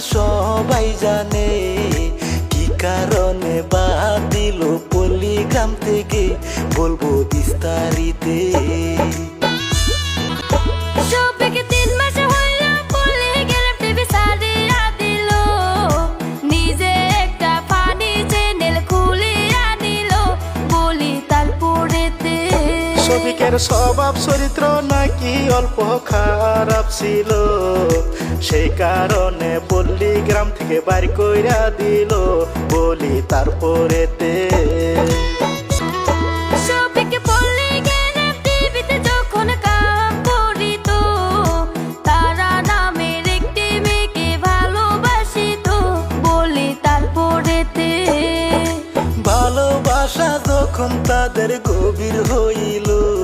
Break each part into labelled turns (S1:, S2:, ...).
S1: সবাই জানে কি কারণে বাদ দিল পল্লিগ্রাম থেকে বলব বিস্তারিতে। স্বভাব চরিত্র নাকি অল্প খারাপ ছিল। সেই কারণে পল্লী গ্রাম থেকে বাড়ি কইরা দিল তারপরেতে।
S2: বলি তারপরেতে।
S1: ভালোবাসা যখন তাদের গভীর হইল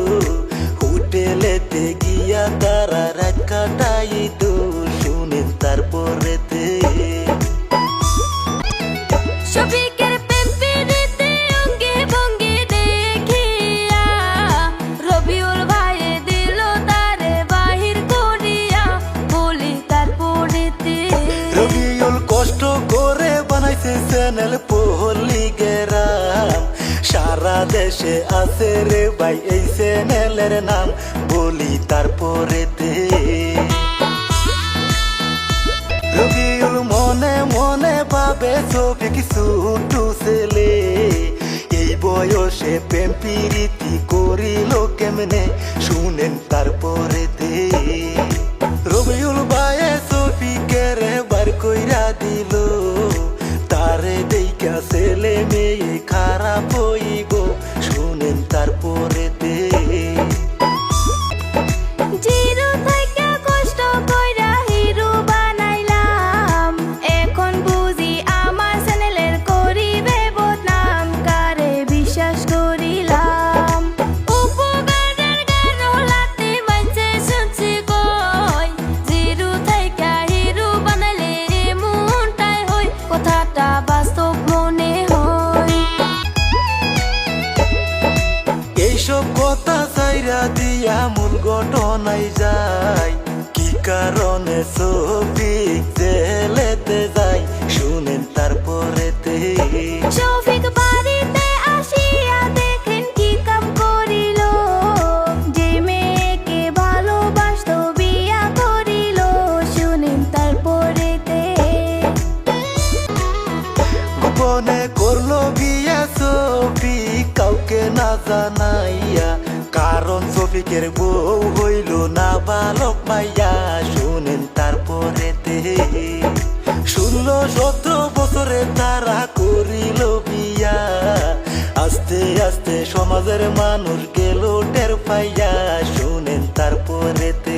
S1: দেশে আছে রে ভাই, এই চ্যানেলের নাম বলি তারপরেতে রবিউল মনে মনে ভাবে ছবি কিছু ছেলে। এই বয়সে প্রেম প্রীতি করিল কেমনে? শুনেন তারপরেতে রবিউল এইসব কথা চাইরা দিয়া মূল ঘটনায় যায় কি কারণে ছবি জেলেতে যায়? জানাইয়া কারণ ছবিকের বউ হইল না বালক মাইয়া। শুনেন তারপরেতে, ষোলো সতেরো বছরে তারা করিল বিয়া। আস্তে আস্তে সমাজের মানুষ গেল টের পাইয়া, শুনেন তারপরেতে।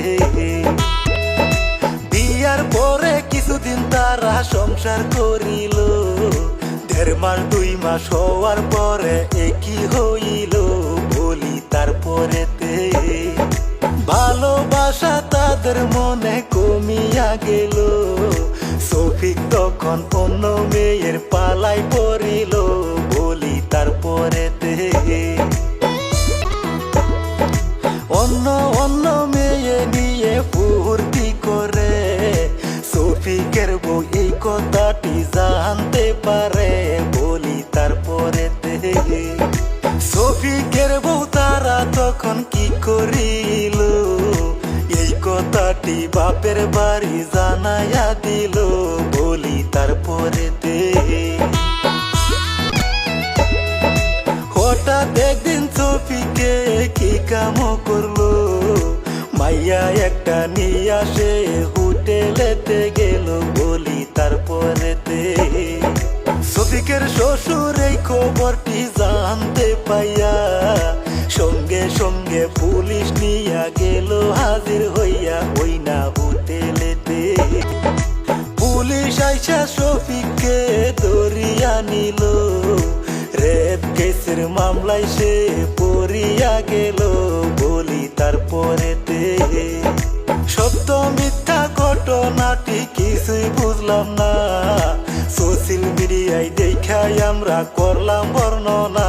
S1: বিয়ার পরে কিছুদিন তারা সংসার করিল। মাস দুই মাস হওয়ার পরে একই হইল বলি তারপরেতে। ভালোবাসা তাদের মনে কমিয়া গেল। সফিক তখন অন্য মেয়ের পালাই পড়িল বলি তারপরেতে। অন্য অন্য সফিকের বউ তারা তখন কি করিল? এই কথাটি বাপের বাড়ি জানাইয়া দিল বলি তারপরেতে শ্বশুর এই খবরটি জানতে পাইয়া? সঙ্গে সঙ্গে পুলিশ নিয়া গেল, হাজির হইয়া ওই না হোটেলেতে পুলিশ আইসা শফিককে ধরিয়া নিল। রেপ কেসের মামলায় সে পড়িয়া গেল বলি তারপরেতে। সত্য মিথ্যা ঘটনাটি কিছুই বুঝলাম না। মিডিয়ায় দেখাই আমরা করলাম বর্ণনা।